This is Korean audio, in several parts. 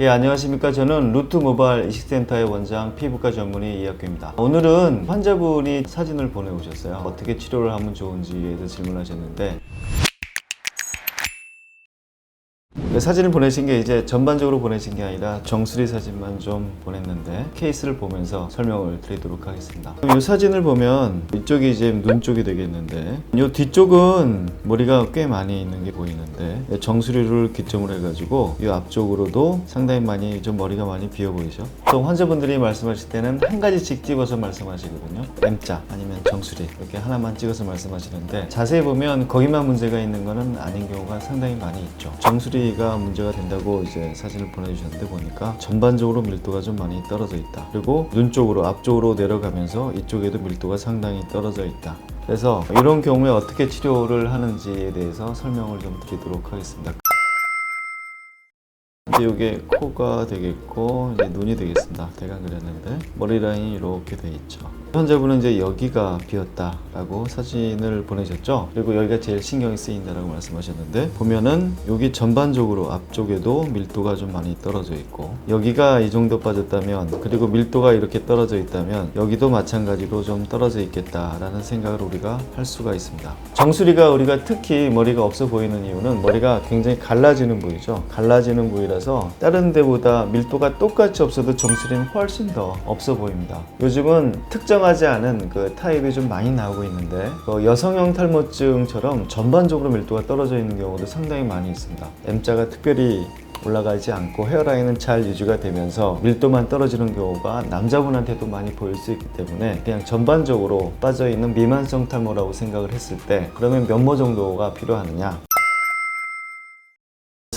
예, 안녕하십니까. 저는 루트 모바일 이식센터의 원장 피부과 전문의 이학규입니다. 오늘은 환자분이 사진을 보내오셨어요. 어떻게 치료를 하면 좋은지에 대해서 질문하셨는데, 사진을 보내신 게 이제 전반적으로 보내신 게 아니라 정수리 사진만 좀 보냈는데 케이스를 보면서 설명을 드리도록 하겠습니다. 이 사진을 보면 이쪽이 이제 눈 쪽이 되겠는데 이 뒤쪽은 머리가 꽤 많이 있는 게 보이는데 정수리를 기점으로 해가지고 이 앞쪽으로도 상당히 많이 좀 머리가 많이 비어 보이죠. 또 환자분들이 말씀하실 때는 한 가지씩 찍어서 말씀하시거든요. M자 아니면 정수리 이렇게 하나만 찍어서 말씀하시는데 자세히 보면 거기만 문제가 있는 거는 아닌 경우가 상당히 많이 있죠. 정수리가 문제가 된다고 이제 사진을 보내주셨는데 보니까 전반적으로 밀도가 좀 많이 떨어져 있다. 그리고 눈 쪽으로 앞쪽으로 내려가면서 이쪽에도 밀도가 상당히 떨어져 있다. 그래서 이런 경우에 어떻게 치료를 하는지에 대해서 설명을 좀 드리도록 하겠습니다. 이제 이게 코가 되겠고 이제 눈이 되겠습니다. 대강 그렸는데 머리 라인이 이렇게 돼 있죠. 환자분은 이제 여기가 비었다라고 사진을 보내셨죠. 그리고 여기가 제일 신경이 쓰인다라고 말씀하셨는데 보면은 여기 전반적으로 앞쪽에도 밀도가 좀 많이 떨어져 있고 여기가 이 정도 빠졌다면 그리고 밀도가 이렇게 떨어져 있다면 여기도 마찬가지로 좀 떨어져 있겠다라는 생각을 우리가 할 수가 있습니다. 정수리가 우리가 특히 머리가 없어 보이는 이유는 머리가 굉장히 갈라지는 부위죠. 갈라지는 부위라서 다른 데보다 밀도가 똑같이 없어도 정수리는 훨씬 더 없어 보입니다. 요즘은 특정하지 않은 그 타입이 좀 많이 나오고 있는데 그 여성형 탈모증처럼 전반적으로 밀도가 떨어져 있는 경우도 상당히 많이 있습니다. M자가 특별히 올라가지 않고 헤어라인은 잘 유지가 되면서 밀도만 떨어지는 경우가 남자분한테도 많이 보일 수 있기 때문에 그냥 전반적으로 빠져 있는 미만성 탈모라고 생각을 했을 때 그러면 몇모 정도가 필요하느냐?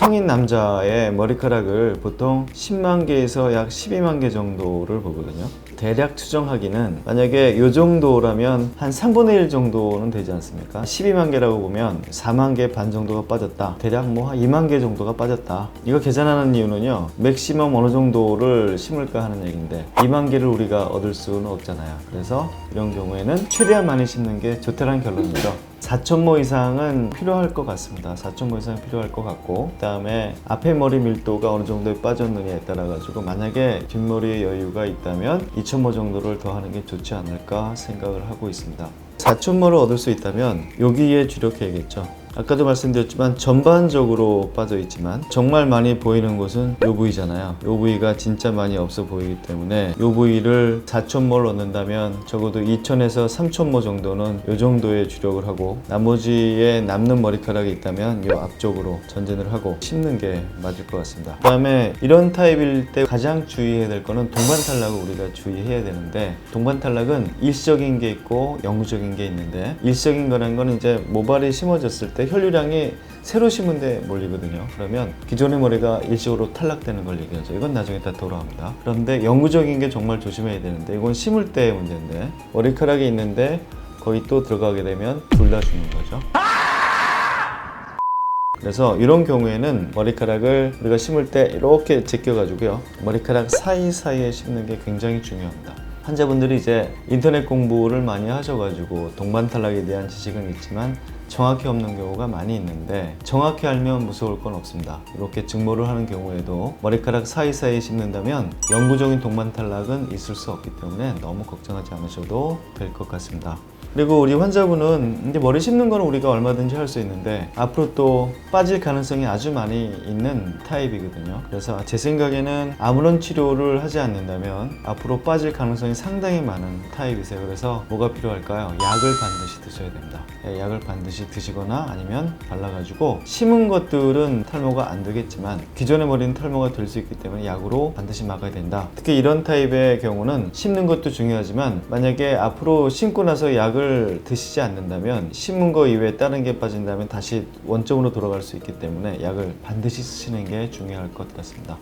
성인 남자의 머리카락을 보통 10만 개에서 약 12만 개 정도를 보거든요. 대략 추정하기는 만약에 이 정도라면 한 3분의 1 정도는 되지 않습니까? 12만 개라고 보면 4만 개 반 정도가 빠졌다. 대략 뭐 한 2만 개 정도가 빠졌다. 이거 계산하는 이유는요. 맥시멈 어느 정도를 심을까 하는 얘기인데 2만 개를 우리가 얻을 수는 없잖아요. 그래서 이런 경우에는 최대한 많이 심는 게 좋다는 결론이죠. 4,000모 이상은 필요할 것 같습니다. 4,000모 이상은 필요할 것 같고 그다음에 앞에 머리 밀도가 어느 정도에 빠졌느냐에 따라 가지고 만약에 뒷머리에 여유가 있다면 2,000모 정도를 더 하는 게 좋지 않을까 생각을 하고 있습니다. 4,000모를 얻을 수 있다면 여기에 주력해야겠죠. 아까도 말씀드렸지만 전반적으로 빠져 있지만 정말 많이 보이는 곳은 요 부위잖아요. 요 부위가 진짜 많이 없어 보이기 때문에 요 부위를 4,000모를 얻는다면 적어도 2,000에서 3,000모 정도는 요 정도에 주력을 하고 나머지에 남는 머리카락이 있다면 요 앞쪽으로 전진을 하고 심는 게 맞을 것 같습니다. 그 다음에 이런 타입일 때 가장 주의해야 될 거는 동반 탈락을 우리가 주의해야 되는데 동반 탈락은 일시적인 게 있고 영구적인 게 있는데 일시적인 거라는 거는 이제 모발이 심어졌을 때 혈류량이 새로 심은 데 몰리거든요. 그러면 기존의 머리가 일시적으로 탈락되는 걸 얘기하죠. 이건 나중에 다 돌아옵니다. 그런데 영구적인 게 정말 조심해야 되는데 이건 심을 때의 문제인데 머리카락이 있는데 거의 또 들어가게 되면 둘 다 죽는 거죠. 그래서 이런 경우에는 머리카락을 우리가 심을 때 이렇게 제껴가지고요. 머리카락 사이사이에 심는 게 굉장히 중요합니다. 환자분들이 이제 인터넷 공부를 많이 하셔가지고 동반 탈락에 대한 지식은 있지만 정확히 없는 경우가 많이 있는데 정확히 알면 무서울 건 없습니다. 이렇게 증모를 하는 경우에도 머리카락 사이사이에 심는다면 영구적인 동반 탈락은 있을 수 없기 때문에 너무 걱정하지 않으셔도 될 것 같습니다. 그리고 우리 환자분은 이제 머리 심는 거는 우리가 얼마든지 할 수 있는데 앞으로 또 빠질 가능성이 아주 많이 있는 타입이거든요. 그래서 제 생각에는 아무런 치료를 하지 않는다면 앞으로 빠질 가능성이 상당히 많은 타입이세요. 그래서 뭐가 필요할까요? 약을 반드시 드셔야 됩니다. 예, 약을 반드시 드시거나 아니면 발라가지고 심은 것들은 탈모가 안 되겠지만 기존의 머리는 탈모가 될 수 있기 때문에 약으로 반드시 막아야 된다. 특히 이런 타입의 경우는 심는 것도 중요하지만 만약에 앞으로 심고 나서 약을 드시지 않는다면 심은 거 이외에 다른 게 빠진다면 다시 원점으로 돌아갈 수 있기 때문에 약을 반드시 쓰시는 게 중요할 것 같습니다.